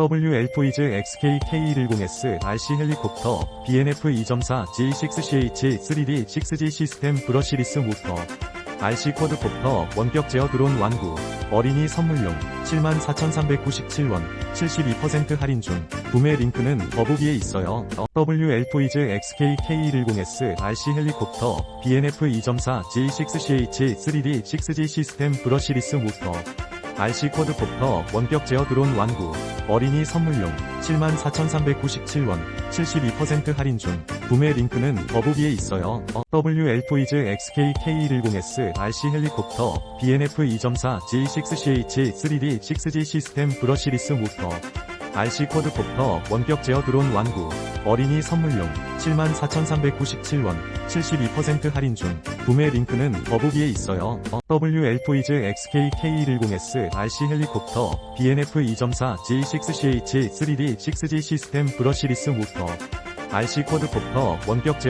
WL 토이즈 XK-K110S RC 헬리콥터 BNF 2.4 G6CH 3D 6G 시스템 브러시리스 모터 RC 쿼드콥터 원격 제어 드론 완구 어린이 선물용 74,397원 72% 할인 중 구매 링크는 더보기에 있어요. WL 토이즈 XK-K110S RC 헬리콥터 BNF 2.4 G6CH 3D 6G 시스템 브러시리스 모터 RC 쿼드콥터 원격 제어 드론 완구 어린이 선물용 74,397원 72% 할인 중 구매 링크는 더보기에 있어요. WL 토이즈 XK-K110S RC 헬리콥터 BNF 2.4 G6CH 3D 6G 시스템 브러시리스 모터 RC 쿼드콥터 원격 제어 드론 완구 어린이 선물용 74,397원 72% 할인 중 구매 링크는 더보기에 있어요. WL 토이즈 XK-K110S RC 헬리콥터 BNF 2.4 G6CH 3D 6G 시스템 브러시리스 모터 RC 쿼드콥터 원격 제